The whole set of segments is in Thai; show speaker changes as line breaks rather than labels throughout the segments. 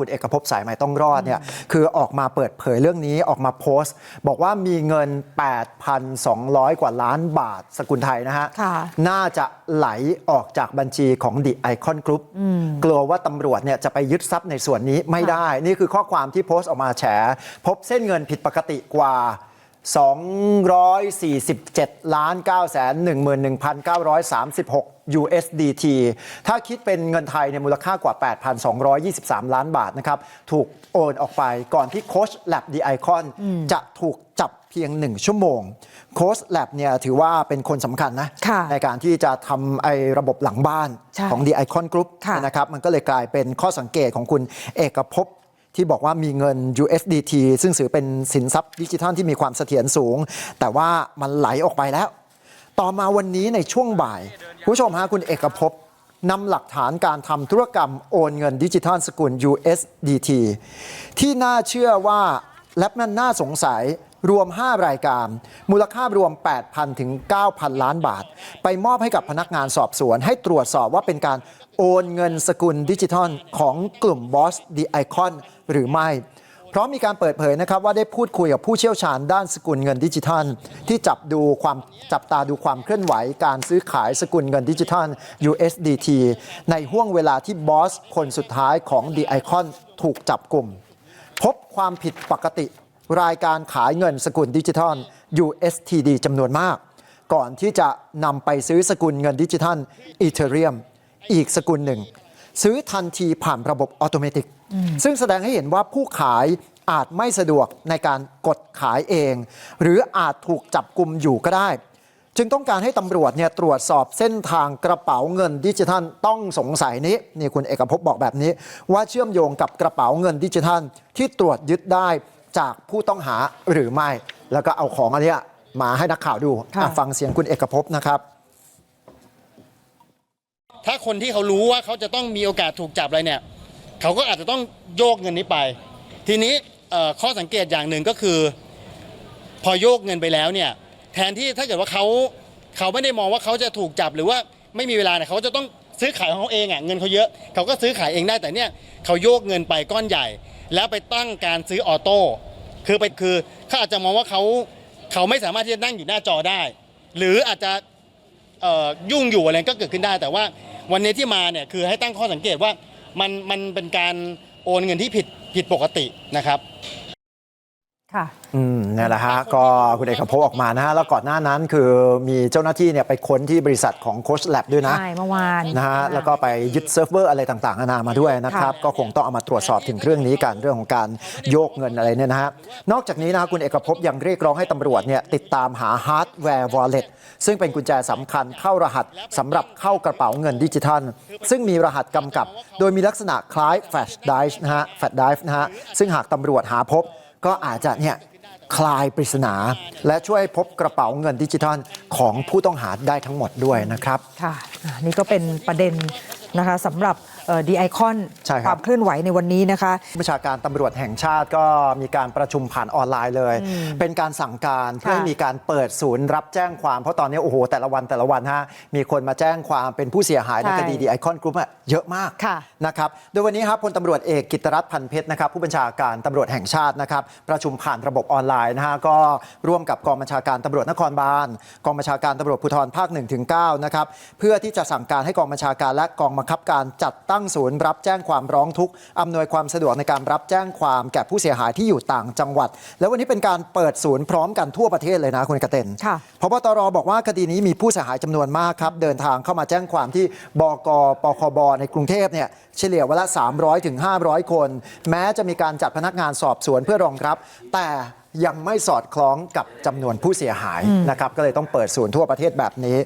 คุณเอกภพสายใหม่ต้องรอดเนี่ยคือออกมาเปิดเผยเรื่องนี้ออกมาโพสต์ บอกว่ามีเงิน 8,200 กว่าล้านบาทสกุลไทยนะฮะ
ค่ะ
น่าจะไหลออกจากบัญชีของ The Icon Group กลัวว่าตำรวจเนี่ยจะไปยึดทรัพย์ในส่วนนี้ไม่ได้ นี่คือข้อความที่โพสต์ออกมาแฉพบเส้นเงินผิดปกติกว่า 247ล้าน9 1 1 936 USDT ถ้าคิดเป็นเงินไทยเนี่ยมูลค่ากว่า 8,223 ล้านบาทนะครับ ถูกโอนออกไปก่อนที่โค้ชแลบดีไอคอนจะถูกจับเพียง 1 ชั่วโมง โค้ชแลบเนี่ยถือว่าเป็นคนสำคัญนะ
ค่ะ
ในการที่จะทำไอ้ระบบหลังบ้าน
ใช่
ของ The Icon Group
ค่ะ
นะครับ มันก็เลยกลายเป็นข้อสังเกตของคุณเอกภพ ที่บอกว่ามีเงิน USDT ซึ่งถือเป็นสินทรัพย์ดิจิทัลที่มีความเสถียรสูง แต่ว่ามันไหลออกไปแล้ว ต่อมาวันนี้ในช่วงบ่ายผู้ชมฮะคุณเอกภพนำหลักฐานการทำธุรกรรมโอนเงินดิจิทัลสกุล USDT ที่น่าเชื่อว่าและมันน่าสงสัยรวม 5 รายการ มูลค่ารวม 8,000 ถึง 9,000 ล้านบาท ไปมอบให้กับพนักงานสอบสวนให้ตรวจสอบว่าเป็นการ โอนเงินสกุลดิจิทัลของกลุ่มบอสดีไอคอนหรือไม่ เพราะมีการเปิดเผยนะครับว่าได้พูดคุยกับผู้เชี่ยวชาญด้านสกุลเงินดิจิทัล ที่จับดูความจับตาดูความเคลื่อนไหวการซื้อขายสกุลเงินดิจิทัล USDT ในห่วงเวลาที่บอสคนสุดท้ายของ The Icon ถูกจับกลุ่ม พบความผิดปกติรายการขายเงินสกุลดิจิทัล USTD จำนวนมาก ก่อนที่จะนำไปซื้อสกุลเงินดิจิทัลอีเทเรียม อีกสกุลหนึ่ง ซื้อทันทีผ่านระบบออโตเมติก ซึ่งแสดงให้เห็นว่าผู้ขายอาจไม่สะดวกในการกดขายเอง หรืออาจถูกจับกลุ่มอยู่ก็ได้ จึงต้องการให้ตำรวจเนี่ยตรวจสอบเส้นทางกระเป๋าเงินดิจิทัลต้องสงสัยนี้นี่คุณเอกภพบอกแบบนี้ ว่าเชื่อมโยงกับกระเป๋าเงินดิจิทัล ที่ตรวจยึดได้จากผู้ต้องหาหรือไม่ แล้วก็เอาของอันเนี้ยมาให้นักข่าวดู
ค่ะ
อะฟังเสียงคุณเอกภพนะครับ
ถ้า คนที่เขารู้ว่าเขาจะต้องมีโอกาสถูกจับอะไรเนี่ยเขาก็อาจจะต้องโยกเงินนี้ไป ทีนี้ข้อสังเกตอย่างหนึ่งก็คือ พอโยกเงินไปแล้วเนี่ยแทนที่ถ้าเกิดว่าเขาเขาไม่ได้มองว่าเขาจะถูกจับหรือว่าไม่มีเวลาเนี่ยเขาจะต้องซื้อขายของเขาเองอะเงินเขาเยอะเขาก็ซื้อขายเองได้แต่เนี่ยเขาโยกเงินไปก้อนใหญ่ แล้วไปตั้งการซื้อออโต้คือไปคือเขาอาจจะมองว่าเขาเขาไม่สามารถที่จะนั่งอยู่หน้าจอได้ หรืออาจจะยุ่งอยู่อะไรก็เกิดขึ้นได้แต่ว่า วันนี้ที่มาเนี่ยคือให้ตั้งข้อสังเกตว่ามันมันเป็นการโอนเงินที่ผิดผิดปกตินะครับ
ค่ะ
อืมนี่แหละฮะก็คุณเอกภพออกมานะฮะแล้วก่อนหน้านั้นคือมีเจ้าหน้าที่เนี่ยไปค้นที่บริษัทของโคชแลบด้วยนะ
ใช่เมื่อวาน
นะฮะแล้วก็ไปยึดเซิร์ฟเวอร์อะไรต่างๆนานามาด้วยนะครับ ก็คงต้องเอามาตรวจสอบถึงเรื่องนี้กันเรื่องของการโยกเงินอะไรเนี่ยนะฮะนอกจากนี้นะคุณเอกภพยังเรียกร้องให้ตำรวจเนี่ยติดตามหาฮาร์ดแวร์วอลเล็ตซึ่งเป็นกุญแจสำคัญเข้ารหัสสำหรับเข้ากระเป๋าเงินดิจิทัล ซึ่งมีรหัสกำกับ โดยมีลักษณะคล้ายแฟลชไดร์นะฮะแฟลชไดร์นะฮะซึ่งหากตำรวจหาพบ ก็อาจจะเนี่ยคลายปริศนา และช่วยพบกระเป๋าเงินดิจิทัลของผู้ต้องหาได้ทั้งหมดด้วยนะครับ
ค่ะอ่านี่ก็เป็นประเด็นนะคะสำหรับ ดีไอคอน
ใช่ครับ
ความเคลื่อนไหวในวันนี้นะคะ
ผู้บัญชาการตำรวจแห่งชาติก็มีการประชุมผ่านออนไลน์เลย เป็นการสั่งการเพื่อให้มีการเปิดศูนย์รับแจ้งความเพราะตอนนี้โอ้โหแต่ละวันแต่ละวันฮะมีคนมาแจ้งความเป็นผู้เสียหายใน
ใช่
คดีดีไอคอนกรุ๊ปเยอะมาก
ค่ะ
นะครับโดยวันนี้ครับพลตำรวจเอกกิตรัตน์พันเพชรนะครับผู้บัญชาการตำรวจแห่งชาตินะครับประชุมผ่านระบบออนไลน์นะฮะก็ร่วมกับกองบัญชาการตำรวจนครบาลกองบัญชาการตำรวจภูธรภาค1ถึง9นะครับเพื่อที่จะสั่งการให้กองบัญชาการและกองบังคับการจัดตั้งศูนย์รับแจ้งความร้องทุกข์อำนวยความสะดวกในการรับแจ้งความแก่ผู้เสียหายที่อยู่ต่างจังหวัด แล้ววันนี้เป็นการเปิดศูนย์พร้อมกันทั่วประเทศเลยนะคุณกระเต็น
ค่ะ
พบตรบอกว่าคดีนี้มีผู้เสียหายจำนวนมากครับเดินทางเข้ามาแจ้งความที่บกปคบในกรุงเทพเนี่ยเฉลี่ยวันละ300ถึง500 คน แม้จะมีการจัดพนักงานสอบสวนเพื่อรองรับ แต่ ยังไม่สอดคล้องกับจำนวนผู้เสียหายนะครับก็เลยต้องเปิดศูนย์ทั่วประเทศแบบนี้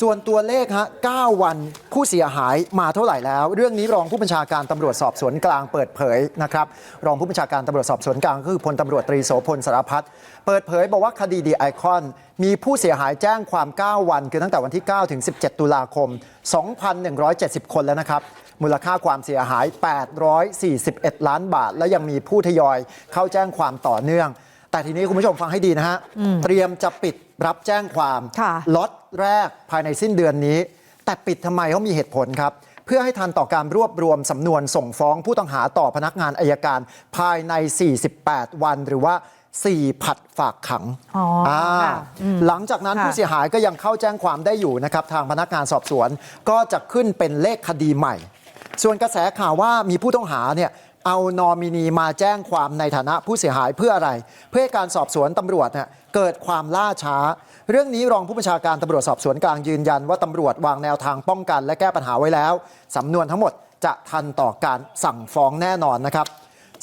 ส่วนตัวเลขฮะ9วันผู้เสียหายมาเท่าไหร่แล้ว เรื่องนี้รองผู้บัญชาการตำรวจสอบสวนกลางเปิดเผยนะครับรองผู้บัญชาการตำรวจสอบสวนกลางก็คือพลตำรวจตรีโสพลสารพัฒน์เปิดเผยบอกว่าคดีดีไอคอนมีผู้เสียหายแจ้งความ 9 วัน คือตั้งแต่วันที่ 9 ถึง 17 ตุลาคม 2,170 คนแล้วนะครับมูลค่าความเสียหาย 841 ล้านบาท และยังมีผู้ทยอยเข้าแจ้งความต่อเนื่อง แต่ทีนี้คุณผู้ชมฟังให้ดีนะฮะเตรียมจะปิดรับแจ้งความ
ค่ะ
ล็อตแรกภายในสิ้นเดือนนี้ แต่ปิดทำไมเขามีเหตุผลครับ เพื่อให้ทันต่อการรวบรวมสำนวนส่งฟ้องผู้ต้องหาต่อพนักงานอายการภายใน 48 วันหรือว่า4ผัดฝากขัง
อ๋ออ่าค่ะอืม
หลังจากนั้น
ค่ะ
ผู้เสียหายก็ยังเข้าแจ้งความได้อยู่นะครับ ทางพนักงานสอบสวนก็จะขึ้นเป็นเลขคดีใหม่ ส่วนกระแสข่าวว่ามีผู้ต้องหาเนี่ย เอานอมินีมาแจ้งความในฐานะผู้เสียหายเพื่ออะไร เพื่อให้การสอบสวนตำรวจเนี่ยเกิดความล่าช้า เรื่องนี้รองผู้บัญชาการตำรวจสอบสวนกลางยืนยันว่าตำรวจวางแนวทางป้องกัน และแก้ปัญหาไว้แล้วสำนวนทั้งหมดจะทันต่อการสั่งฟ้องแน่นอนนะครับ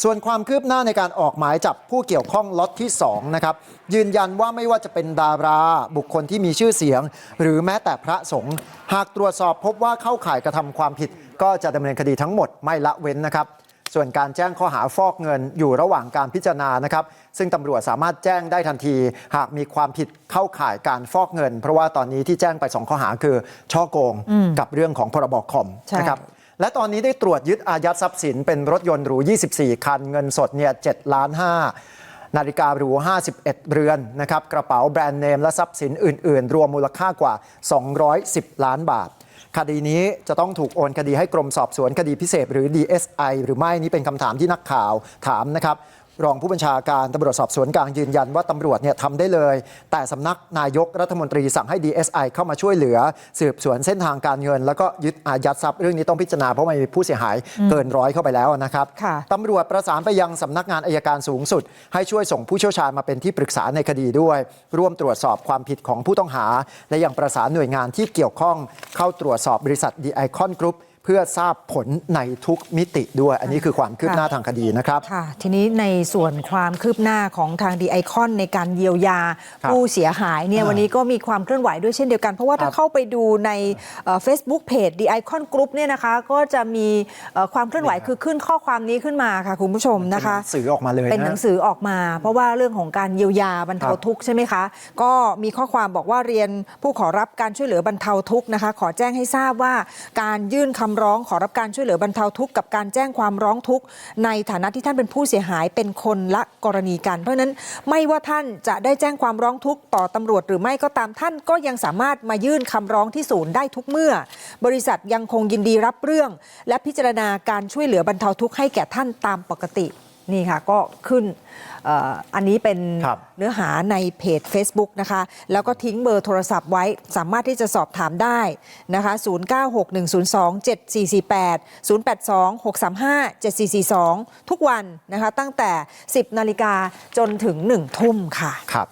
ส่วนความคืบหน้าในการออกหมายจับผู้เกี่ยวข้องล็อตที่2นะครับยืนยันว่าไม่ว่าจะเป็นดาราบุคคลที่มีชื่อเสียง หรือแม้แต่พระสงฆ์หากตรวจสอบพบว่าเข้าข่ายกระทำความผิด ก็จะดำเนินคดีทั้งหมดไม่ละเว้นนะครับ ส่วนการแจ้งข้อหาฟอกเงินอยู่ระหว่างการพิจารณานะครับ ซึ่งตำรวจสามารถแจ้งได้ทันที หากมีความผิดเข้าข่ายการฟอกเงิน เพราะว่าตอนนี้ที่แจ้งไปสองข้อหาคือ ช่อโกงกับเรื่องของพรบคอม
ใช่
นะครับและตอนนี้ได้ตรวจยึดอายัดทรัพย์สินเป็นรถยนต์หรู 24 คัน เงินสดเนี่ย7ล้าน5นาฬิกาหรู 51 เรือนนะครับกระเป๋าแบรนด์เนมและทรัพย์สินอื่น ๆ รวมมูลค่ากว่า 210 ล้านบาท คดีนี้จะต้องถูกโอนคดีให้กรมสอบสวนคดีพิเศษหรือ DSI หรือไม่นี่เป็นคำถามที่นักข่าวถามนะครับ รองผู้บัญชาการตำรวจสอบสวนกลางยืนยันว่าตำรวจเนี่ยทำได้เลย แต่สำนักนายกรัฐมนตรีสั่งให้ DSI เข้ามาช่วยเหลือ สืบสวนเส้นทางการเงิน แล้วก็ยึดอายัดทรัพย์เรื่องนี้ต้องพิจารณาเพราะมันมีผู้เสียหายเกินร้อยเข้าไปแล้วนะครับ
ค่ะ
ตำรวจประสานไปยังสำนักงานอายการสูงสุด ให้ช่วยส่งผู้เชี่ยวชาญมาเป็นที่ปรึกษาในคดีด้วย ร่วมตรวจสอบความผิดของผู้ต้องหา และยังประสานหน่วยงานที่เกี่ยวข้องเข้าตรวจสอบบริษัทดีไอคอนกรุ๊ป เพื่อทราบผลในทุกมิติด้วย อันนี้คือความคืบหน้าทางคดีนะครับ
ค่ะทีนี้ในส่วนความคืบหน้าของทางดีไอคอนในการเยียวยา
ครับ
ผู้เสียหายเนี่ย
อ่า
วันนี้ก็มีความเคลื่อนไหวด้วยเช่นเดียวกัน เพราะว่าถ้า
ครับ
เข้าไปดูในเฟซบุ๊กเพจดีไอคอนกรุ๊ปเนี่ยนะคะก็จะมีเอ่อความเคลื่อนไหวคือขึ้นข้อความนี้ขึ้นมาค่ะคุณผู้ชมนะคะ
เป็นหนังสือออกมาเลย
เป็นหนังสือออกมา เพราะว่าเรื่องของการเยียวยาบรรเทา
ครับ
ทุกข์ใช่ไหมคะ ก็มีข้อความบอกว่าเรียนผู้ขอรับการช่วยเหลือบรรเทาทุกข์นะคะ ขอแจ้งให้ทราบว่าการยื่นคำร้องขอรับการช่วยเหลือบรรเทาทุกข์กับการแจ้งความร้องทุกข์ในฐานะที่ท่านเป็นผู้เสียหายเป็นคนละกรณีกัน เพราะฉะนั้นไม่ว่าท่านจะได้แจ้งความร้องทุกข์ต่อตำรวจหรือไม่ก็ตามท่านก็ยังสามารถมายื่นคำร้องที่ศูนย์ได้ทุกเมื่อ บริษัทยังคงยินดีรับเรื่อง และพิจารณาการช่วยเหลือบรรเทาทุกข์ให้แก่ท่านตามปกติ นี่ค่ะก็ขึ้นเอ่ออันนี้เป็น
ครับ
เนื้อหาในเพจ Facebook นะคะ แล้วก็ทิ้งเบอร์โทรศัพท์ไว้สามารถที่จะสอบถามได้นะคะ0961027448 082-635-7442 ทุกวันนะคะตั้งแต่ 10 นาฬิกาจนถึง 1 ทุ่มค่ะ
ครับ